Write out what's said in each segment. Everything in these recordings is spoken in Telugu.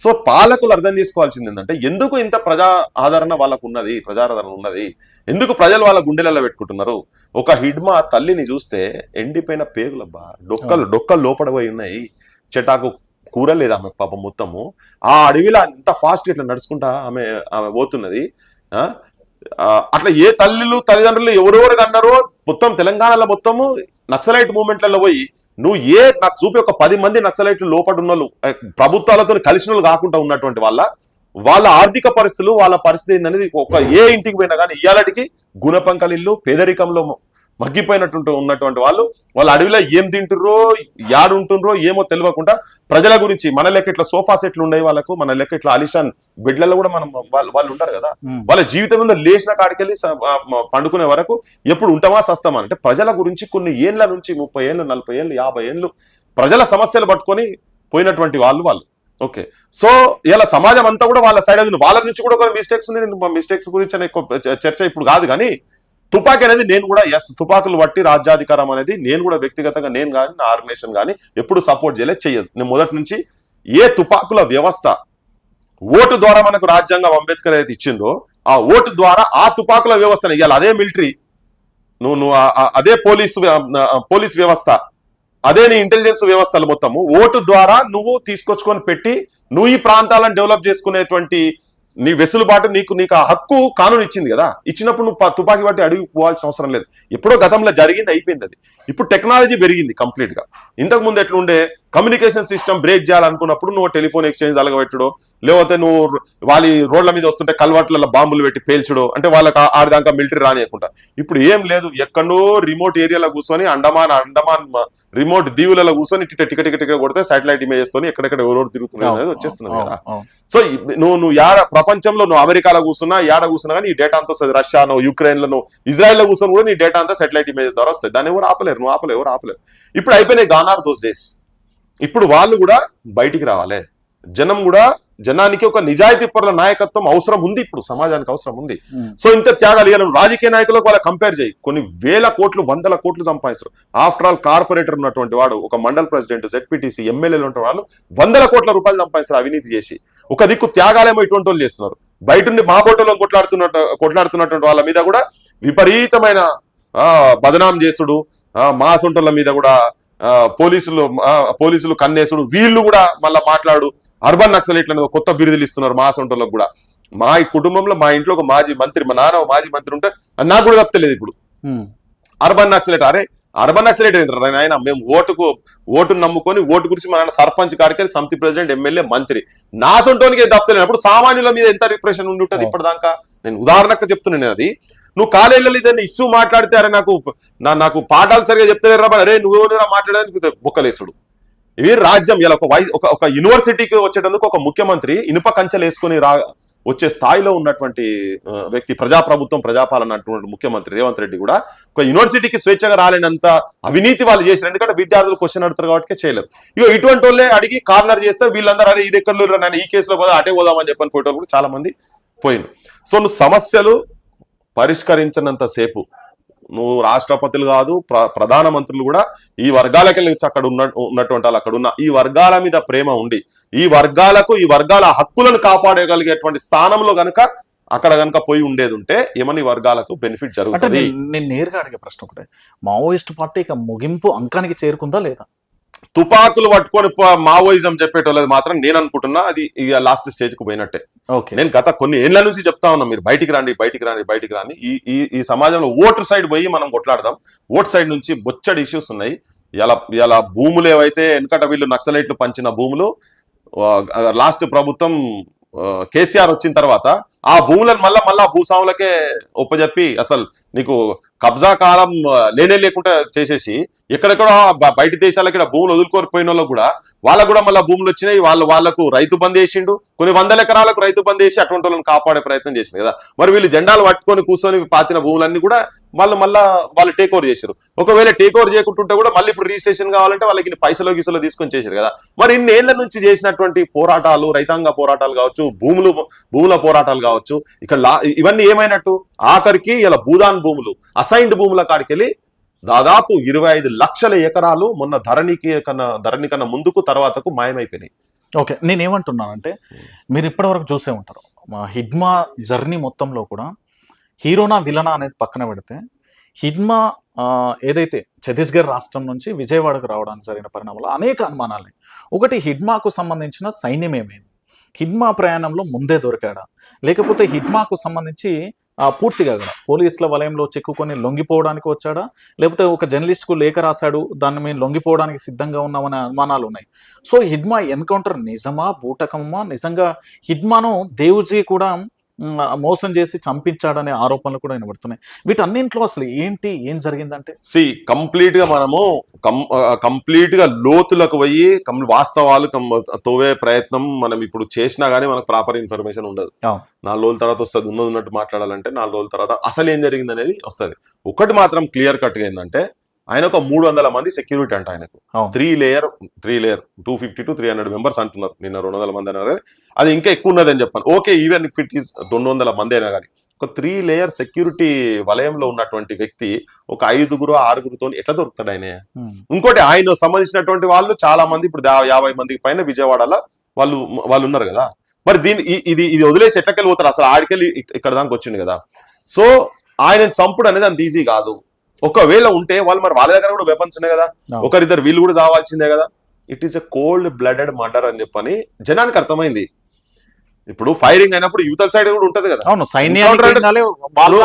సో పాలకులు అర్థం చేసుకోవాల్సింది ఏంటంటే ఎందుకు ఇంత ప్రజా ఆదరణ వాళ్ళకు ఉన్నది ప్రజాదరణ ఉన్నది? ఎందుకు ప్రజలు వాళ్ళ గుండెలలో పెట్టుకుంటున్నారు? ఒక హిడ్మా తల్లిని చూస్తే ఎండిపోయిన పేగులబ్బా డొక్కలు డొక్కలు లోపడబోయి ఉన్నాయి. చెటాకు కూర లేదు ఆమె పాపం మొత్తము. ఆ అడవిలో అంత ఫాస్ట్ ఇట్లా నడుచుకుంటా ఆమె ఆమె పోతున్నది. అట్లా ఏ తల్లులు తల్లిదండ్రులు ఎవరెవరు అన్నారో మొత్తం తెలంగాణలో మొత్తము నక్సలైట్ మూవ్మెంట్లలో పోయి నువ్వు ఏ నాకు చూపి ఒక పది మంది నక్సలైట్లు లోపల ఉన్న ప్రభుత్వాలతో కలిసిన కాకుండా ఉన్నటువంటి వాళ్ళ వాళ్ళ ఆర్థిక పరిస్థితులు వాళ్ళ పరిస్థితి ఏందనేది ఒక ఏ ఇంటికి పోయినా కానీ ఇయ్యాలటికి గుణపంకలిల్లు పేదరికంలో మగ్గిపోయినటువంటి ఉన్నటువంటి వాళ్ళు వాళ్ళ అడవిలో ఏం తింటుర్రో యాడు ఉంటుండ్రో ఏమో తెలియకుండా ప్రజల గురించి మన లెక్క ఇట్లా సోఫా సెట్లు ఉండే వాళ్ళకు మన లెక్క ఇట్లా అలిషాన్ బెడ్లలో కూడా మనం వాళ్ళు వాళ్ళు ఉంటారు కదా. వాళ్ళ జీవితం మీద లేచిన కాడికెళ్ళి పండుకునే వరకు ఎప్పుడు ఉంటామా సస్తామా అంటే ప్రజల గురించి కొన్ని ఏండ్ల నుంచి ముప్పై ఏళ్ళు నలభై ఏళ్ళు యాభై ఏళ్ళు ప్రజల సమస్యలు పట్టుకొని పోయినటువంటి వాళ్ళు వాళ్ళు. ఓకే. సో ఇలా సమాజం అంతా కూడా వాళ్ళ సైడ్ వాళ్ళ నుంచి కూడా కొన్ని మిస్టేక్స్ ఉన్నాయి నేను మిస్టేక్స్ గురించి అనే ఎక్కువ చర్చ ఇప్పుడు కాదు కానీ తుపాకీ అనేది నేను కూడా ఎస్ తుపాకులు బట్టి రాజ్యాధికారం అనేది నేను కూడా వ్యక్తిగతంగా నేను కానీ నా ఆర్గనైజేషన్ కానీ ఎప్పుడు సపోర్ట్ చేయలేదు చెయ్యదు. నేను మొదటి నుంచి ఏ తుపాకుల వ్యవస్థ ఓటు ద్వారా మనకు రాజ్యాంగం అంబేద్కర్ అయితే ఇచ్చిందో ఆ ఓటు ద్వారా ఆ తుపాకుల వ్యవస్థను ఇవ్వాలి అదే మిలిటరీ. నువ్వు నువ్వు అదే పోలీసు పోలీస్ వ్యవస్థ. అదే నీ ఇంటెలిజెన్స్ వ్యవస్థలు మొత్తము. ఓటు ద్వారా నువ్వు తీసుకొచ్చుకొని పెట్టి నువ్వు ఈ ప్రాంతాలను డెవలప్ చేసుకునేటువంటి నీ వెసులుబాటు నీకు నీకు ఆ హక్కు కానూన్ ఇచ్చింది కదా. ఇచ్చినప్పుడు నువ్వు తుపాకీ బట్టి అడిగి పోవాల్సిన అవసరం లేదు. ఎప్పుడో గతంలో జరిగింది అయిపోయింది అది. ఇప్పుడు టెక్నాలజీ పెరిగింది కంప్లీట్గా ఇంతకు ముందు ఎట్లుండే కమ్యూనికేషన్ సిస్టమ్ బ్రేక్ చేయాలనుకున్నప్పుడు నువ్వు టెలిఫోన్ ఎక్స్చేంజ్ అలగబెట్టడో లేకపోతే నువ్వు వాళ్ళ రోడ్ల మీద వస్తుంటే కల్వర్ట్లలో బాంబులు పెట్టి పేల్చడో అంటే వాళ్ళకి ఆడిదాకా మిలిటరీ రానియకుండా. ఇప్పుడు ఏం లేదు ఎక్కడో రిమోట్ ఏరియాలో కూర్చొని అండమాన్ అండమాన్ రిమోట్ దీవులలో కూర్చొని టిక టిక టిక టిక కొడితే సాటిలైట్ ఇమేజెస్ తోని ఎక్కడెక్కడ ఎవరెవరు తిరుగుతున్నారు అనేది వచ్చేస్తున్నది కదా. సో నువ్వు నువ్వు యాడ ప్రపంచంలో నువ్వు అమెరికాలో కూర్చున్నా యాడ కూర్చున్నా కానీ ఈ డేటా అంతా వస్తుంది. రష్యానో యుక్రెయిన్లో ఇజ్రాయెల్లో కూర్చొని కూడా నీ డేటా అంతా సెటిలైట్ ఇమేజెస్ ద్వారా వస్తాయి దాన్ని ఎవరు ఆపలేరు? నువ్వు ఆపలేరు ఎవరు ఆపలేరు. ఇప్పుడు అయిపోయినాయి గానార్ దోస్ డేస్. ఇప్పుడు వాళ్ళు కూడా బయటికి రావాలి. జనం కూడా జనానికి ఒక నిజాయితీ పరుల నాయకత్వం అవసరం ఉంది ఇప్పుడు సమాజానికి అవసరం ఉంది. ఉమ్. సో ఇంత త్యాగాలు ఇవ్వాలి రాజకీయ నాయకులకు వాళ్ళ కంపేర్ చేయి. కొన్ని వేల కోట్లు వందల కోట్లు సంపాదిస్తారు. ఆఫ్టర్ ఆల్ కార్పొరేటర్ ఉన్నటువంటి వాడు ఒక మండల్ ప్రెసిడెంట్ జెడ్పీటీసీ ఎమ్మెల్యేలు ఉంటే వాళ్ళు వందల కోట్ల రూపాయలు సంపాదిస్తారు అవినీతి చేసి. ఒక దిక్కు త్యాగాలేమో ఇటువంటి వాళ్ళు చేస్తున్నారు. బయట ఉండి మా బోటలో కొట్లాడుతున్నట్టు కొట్లాడుతున్నటువంటి వాళ్ళ మీద కూడా విపరీతమైన ఆ బదనాం చేసుడు ఆ మా సొంటల మీద కూడా పోలీసులు ఆ, పోలీసులు కన్నేసుడు వీళ్ళు కూడా మళ్ళా మాట్లాడు. అర్బన్ నక్సలైట్లు అనేది కొత్త బిరుదులు ఇస్తున్నారు మా సొంటలకు కూడా. మా కుటుంబంలో మా ఇంట్లో ఒక మాజీ మంత్రి మా నాన్న ఒక మాజీ మంత్రి ఉంటే నాకు కూడా తప్పలేదు ఇప్పుడు. అర్బన్ నక్సలైట్ అరే అర్బన్ నక్సలైట్ ఆయన మేము ఓటుకు ఓటును నమ్ముకొని ఓటు గురించి మన నాన్న సర్పంచ్ కాడికి సమితి ప్రెసిడెంట్ ఎమ్మెల్యే మంత్రి. నా సొంటోనికి తప్పలేదు. అప్పుడు సామాన్యుల మీద ఎంత రిప్రెషన్ ఉండి ఉంటుంది ఇప్పటిదాకా? నేను ఉదాహరణకు చెప్తున్నాను నేను అది. నువ్వు కాలేజీలో ఇదని ఇష్యూ మాట్లాడితే అరే నాకు నా నాకు పాఠాలు సరిగా చెప్తే రా అరే నువ్వు మాట్లాడడానికి? బుక్కలేసుడు. ఇవి రాజ్యం ఇలా ఒక వై ఒక ఒక యూనివర్సిటీకి వచ్చేటందుకు ఒక ముఖ్యమంత్రి ఇనుప కంచెలు వేసుకొని రా వచ్చే స్థాయిలో ఉన్నటువంటి వ్యక్తి ప్రజాప్రభుత్వం ప్రజాపాలన అంటున్న ముఖ్యమంత్రి రేవంత్ రెడ్డి కూడా ఒక యూనివర్సిటీకి స్వేచ్ఛగా రాలేనంత అవినీతి వాళ్ళు చేసిన ఎందుకంటే విద్యార్థులు క్వశ్చన్ అడుగుతారు కాబట్టి చేయలేరు. ఇక ఇటువంటి వాళ్ళే అడిగి కార్నర్ చేస్తే వీళ్ళందరూ అరే ఇది ఎక్కడ లేరురా ఈ కేసులో పోదా అటే పోదామని చెప్పని పోయేటోళ్ళు కూడా చాలా మంది పోయింది సో నువ్వు సమస్యలు పరిష్కరించినంత సేపు నువ్వు రాష్ట్రపతులు కాదు ప్ర- ప్రధానమంత్రులు కూడా ఈ వర్గాలకి వెళ్ళి అక్కడ ఉన్న ఉన్నటువంటి వాళ్ళు అక్కడ ఉన్న ఈ వర్గాల మీద ప్రేమ ఉండి ఈ వర్గాలకు ఈ వర్గాల హక్కులను కాపాడగలిగేటువంటి స్థానంలో గనుక అక్కడ గనుక పోయి ఉండేది ఉంటే ఏమని వర్గాలకు బెనిఫిట్ జరుగుతుంది? నేను నేరుగా అడిగే ప్రశ్న ఒకటే. మావోయిస్ట్ పార్టీ ఇక ముగింపు అంకానికి చేరుకుందా లేదా? తుపాకులు పట్టుకొని మావోయిజం చెప్పేటోళ్ళది మాత్రం నేను అనుకుంటున్నా అది ఇక లాస్ట్ స్టేజ్కు పోయినట్టే. ఓకే. నేను గత కొన్ని ఏళ్ళ నుంచి చెప్తా ఉన్నా మీరు బయటికి రండి బయటికి రండి బయటికి రండి. ఈ ఈ సమాజంలో ఓటు సైడ్ పోయి మనం కొట్లాడదాం. ఓటు సైడ్ నుంచి బొచ్చడి ఇష్యూస్ ఉన్నాయి. ఇలా ఇలా భూములు ఏవైతే వెనకట వీళ్ళు నక్సలైట్లు పంచిన భూములు లాస్ట్ ప్రభుత్వం కేసీఆర్ వచ్చిన తర్వాత ఆ భూములను మళ్ళా మళ్ళా భూస్వాములకే ఒప్పజెప్పి అసలు నీకు కబ్జా కాలం లేనే లేకుండా చేసేసి ఎక్కడెక్కడో బయట దేశాలకి భూములు వదులుకోరిపోయిన వాళ్ళు వాళ్ళకు కూడా వాళ్ళకు కూడా మళ్ళీ భూములు వచ్చినాయి. వాళ్ళు వాళ్ళకు రైతు బంద్ చేసిండు. కొన్ని వందల ఎకరాలకు రైతు బంద్ చేసి అటువంటి వాళ్ళని కాపాడే ప్రయత్నం చేసింది కదా. మరి వీళ్ళు జెండాలు పట్టుకొని కూర్చొని పాతిన భూములన్నీ కూడా వాళ్ళు మళ్ళా వాళ్ళు టేక్ ఓవర్ చేశారు ఒకవేళ టేక్ ఓవర్ చేయకుంటుంటే కూడా మళ్ళీ ఇప్పుడు రిజిస్ట్రేషన్ కావాలంటే వాళ్ళకి పైసలు గీసలు తీసుకొని చేశారు కదా. మరి ఇన్ని ఏళ్ళ నుంచి చేసినటువంటి పోరాటాలు రైతాంగ పోరాటాలు కావచ్చు భూములు భూముల పోరాటాలు కావచ్చు ఇక్కడ లా- ఇవన్నీ ఏమైనట్టు? ఆఖరికి ఇలా భూదాన్ భూములు అసైన్డ్ భూముల కాడికెళ్ళి దాదాపు ఇరవై ఐదు లక్షల ఎకరాలు మొన్న ధరణికి కన్నా ధరణి కన్నా ముందుకు తర్వాతకు మాయమైపోయినాయి. ఓకే నేనేమంటున్నానంటే మీరు ఇప్పటివరకు చూసే ఉంటారు. మా హిడ్మా జర్నీ మొత్తంలో కూడా హీరోనా విలనా అనేది పక్కన పెడితే హిడ్మా ఏదైతే ఛత్తీస్గఢ్ రాష్ట్రం నుంచి విజయవాడకు రావడానికి జరిగిన పరిణామాలు అనేక అనుమానాలు. ఒకటి హిడ్మాకు సంబంధించిన సైన్యం ఏమైంది? హిడ్మా ప్రయాణంలో ముందే దొరికాడా. లేకపోతే హిడ్మాకు సంబంధించి పూర్తిగా కూడా పోలీసుల వలయంలో చిక్కుకొని లొంగిపోవడానికి వచ్చాడా. లేకపోతే ఒక జర్నలిస్ట్కు లేఖ రాశాడు. దాన్ని మేము లొంగిపోవడానికి సిద్ధంగా ఉన్నామనే అనుమానాలు ఉన్నాయి. సో హిడ్మా ఎన్కౌంటర్ నిజమా? బూటకమా? నిజంగా హిడ్మాను దేవుజీ కూడా మోసం చేసి చంపించాడనే ఆరోపణలు కూడా వినబడుతున్నాయి. వీటన్నింటిలో అసలు ఏంటి ఏం జరిగిందంటే? సి కంప్లీట్గా మనము కంప్లీట్గా లోతులకు పోయి వాస్తవాలు తోవే ప్రయత్నం మనం ఇప్పుడు చేసినా గానీ మనకు ప్రాపర్ ఇన్ఫర్మేషన్ ఉండదు. నాలుగు రోజుల తర్వాత వస్తుంది ఉన్నది ఉన్నట్టు మాట్లాడాలంటే నాలుగు రోజుల తర్వాత అసలు ఏం జరిగింది అనేది వస్తుంది. ఒకటి మాత్రం క్లియర్ కట్గా ఏంటంటే ఆయన ఒక మూడు వందల మంది సెక్యూరిటీ అంట ఆయనకు. Three layer three layer two fifty to three hundred members అంటున్నారు. నిన్న రెండు వందల మంది కానీ అది ఇంకా ఎక్కువ ఉన్నదని చెప్పాను okay even if it is రెండు వందల మంది అయినా కానీ ఒక త్రీ లేయర్ సెక్యూరిటీ వలయంలో ఉన్నటువంటి వ్యక్తి ఒక ఐదుగురు ఆరుగురితో ఎట్లా దొరుకుతాడు ఆయన? ఇంకోటి ఆయన సంబంధించినటువంటి వాళ్ళు చాలా మంది ఇప్పుడు యాభై మందికి పైన విజయవాడలో వాళ్ళు వాళ్ళు ఉన్నారు కదా. మరి దీని ఇది ఇది వదిలేసి ఎట్లకెళ్ళి పోతారు అసలు ఆడికెళ్ళి ఇక్- ఇక్కడ దాకా వచ్చింది కదా. సో ఆయన చంపుడు అనేది అంత ఈజీ కాదు. ఒకవేళ ఉంటే వాళ్ళు మరి వాళ్ళ దగ్గర కూడా వెపన్స్ ఉన్నాయి కదా. ఒకరిద్దరు వీళ్ళు కూడా చావాల్సిందే కదా. It is a cold blooded murder అని చెప్పని జనానికి అర్థమైంది. ఇప్పుడు ఫైరింగ్ అయినప్పుడు యువతల సైడ్ కూడా ఉంటది కదా. అవును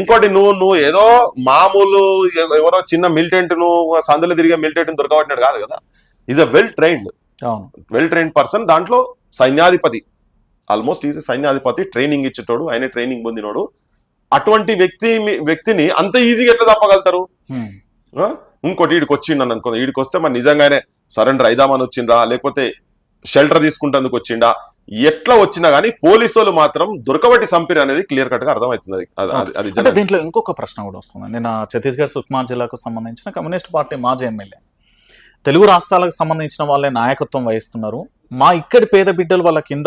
ఇంకోటి నువ్వు నువ్వు ఏదో మామూలు ఎవ- ఎవరో చిన్న మిలిటెంట్ నువ్వు సందులో తిరిగే మిలిటెంట్ దొరకబట్టినాడు కాదు కదా. Is a well trained well trained person దాంట్లో సైన్యాధిపతి. ఆల్మోస్ట్ ఈజ్ సైన్యాధిపతి. ట్రైనింగ్ ఇచ్చేటోడు. ఆయన ట్రైనింగ్ పొందినోడు. అటువంటి వ్యక్తి వ్యక్తిని అంత ఈజీగా ఎట్లా తప్పగలుగుతారు? ఇంకోటి వీడికి వచ్చిండు అనుకో వీడికి వస్తే మరి నిజంగానే సరెండర్ అయిదామని వచ్చిండా లేకపోతే షెల్టర్ తీసుకుంటేందుకు వచ్చిండా? ఎట్లా వచ్చినా గానీ పోలీసు వాళ్ళు మాత్రం దొరకబట్టి సంపిరి అనేది క్లియర్ కట్గా అర్థమవుతుంది. అది- అంటే దీంట్లో ఇంకొక ప్రశ్న కూడా వస్తుంది. నేను ఛత్తీస్గఢ్ సుక్మా జిల్లాకు సంబంధించిన కమ్యూనిస్ట్ పార్టీ మాజీ ఎమ్మెల్యే. తెలుగు రాష్ట్రాలకు సంబంధించిన వాళ్ళే నాయకత్వం వహిస్తున్నారు. మా ఇక్కడి పేద బిడ్డలు వాళ్ళ కింద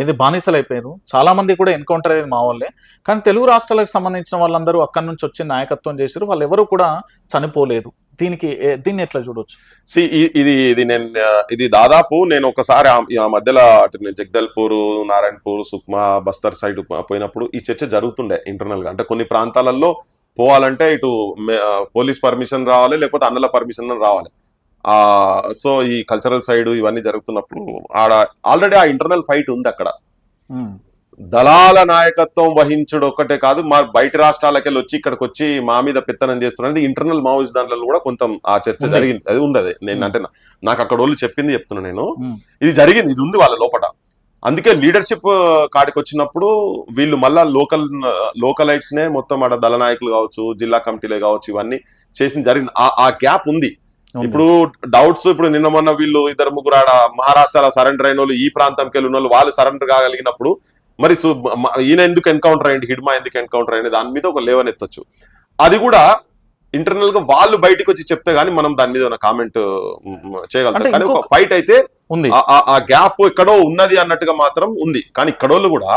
ఇది బానిసలు అయిపోయారు చాలా మంది కూడా ఎన్కౌంటర్ అయ్యేది మా వాళ్ళే కానీ తెలుగు రాష్ట్రాలకు సంబంధించిన వాళ్ళందరూ అక్కడి నుంచి వచ్చి నాయకత్వం చేశారు. వాళ్ళు ఎవరు కూడా చనిపోలేదు. దీనికి దీన్ని ఎట్లా చూడొచ్చు? సి ఇది ఇది నేను ఇది దాదాపు నేను ఒకసారి ఆ- మధ్యలో అటు జగదల్పూర్ నారాయణపూర్ సుక్మా బస్తర్ సైడ్ పోయినప్పుడు ఈ చర్చ జరుగుతుండే ఇంటర్నల్గా అంటే కొన్ని ప్రాంతాలలో పోవాలంటే ఇటు పోలీస్ పర్మిషన్ రావాలి లేకపోతే అన్నల పర్మిషన్ రావాలి. సో ఈ కల్చరల్ సైడ్ ఇవన్నీ జరుగుతున్నప్పుడు ఆడ ఆల్రెడీ ఆ ఇంటర్నల్ ఫైట్ ఉంది అక్కడ. మ్, దళాల నాయకత్వం వహించడం ఒక్కటే కాదు మా బయట రాష్ట్రాలకి వెళ్ళి వచ్చి ఇక్కడికి వచ్చి మా మీద పెత్తనం చేస్తున్నది ఇంటర్నల్ మావోయిస్ట్ దాంట్లో కూడా కొంత ఆ చర్చ. జరిగింది. అది ఉంది అది నేను Hmm. అంటే నాకు అక్కడ వాళ్ళు చెప్పింది చెప్తున్నా నేను. మ్, ఇది జరిగింది ఇది ఉంది వాళ్ళ లోపల అందుకే లీడర్షిప్ కాడికి వచ్చినప్పుడు వీళ్ళు మళ్ళా లోకల్ లోకలైట్స్ నే మొత్తం ఆడ దళ నాయకులు కావచ్చు జిల్లా కమిటీలే కావచ్చు ఇవన్నీ చేసిన జరిగింది. ఆ- గ్యాప్ ఉంది. ఇప్పుడు డౌట్స్ ఇప్పుడు నిన్న మొన్న వీళ్ళు ఇద్దరు ముగ్గురు ఆడ మహారాష్ట్రలో సరెండర్ అయిన వాళ్ళు ఈ ప్రాంతంకి వెళ్ళిన వాళ్ళు వాళ్ళు సరెండర్ కాగలిగినప్పుడు మరి ఈయన ఎందుకు ఎన్కౌంటర్ అయ్యింది హిడ్మా ఎందుకు ఎన్కౌంటర్ అయ్యింది దాని మీద ఒక లేవనెత్తొచ్చు. అది కూడా ఇంటర్నల్గా వాళ్ళు బయటకు వచ్చి చెప్తే గానీ మనం దాని మీద కామెంట్ చేయగలుగుతాం. కానీ ఒక ఫైట్ అయితే ఆ గ్యాప్ ఎక్కడో ఉన్నది అన్నట్టుగా మాత్రం ఉంది. కానీ ఇక్కడోళ్ళు కూడా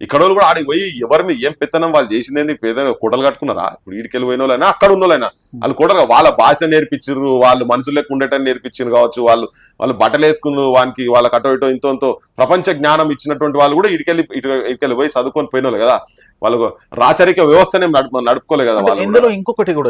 ఇక్కడోళ్ళు కూడా ఆడికి పోయి ఎవరి మీద ఏం పెత్తనం వాళ్ళు చేసింది ఏంది పేద కూడలు కట్టుకున్నారా? ఇప్పుడు ఈడికెళ్ళి పోయిన వాళ్ళైనా అక్కడ ఉన్న వాళ్ళైనా వాళ్ళు కూడా వాళ్ళ భాష నేర్పించారు వాళ్ళు మనుషులు లెక్క ఉండటం నేర్పించారు కావచ్చు. వాళ్ళు వాళ్ళు బట్టలు వేసుకున్నారు వానికి వాళ్ళకి అటో ఇటో ఇంతో ప్రపంచ జ్ఞానం ఇచ్చినటువంటి వాళ్ళు కూడా ఇటుకెళ్ళి ఇటు ఇటుకెళ్ళి పోయి చదువుకొని పోయిన వాళ్ళు కదా. వాళ్ళు రాచరిక వ్యవస్థనే నడుపు నడుపుకోలే కదా వాళ్ళు. ఇందులో ఇంకొకటి కూడా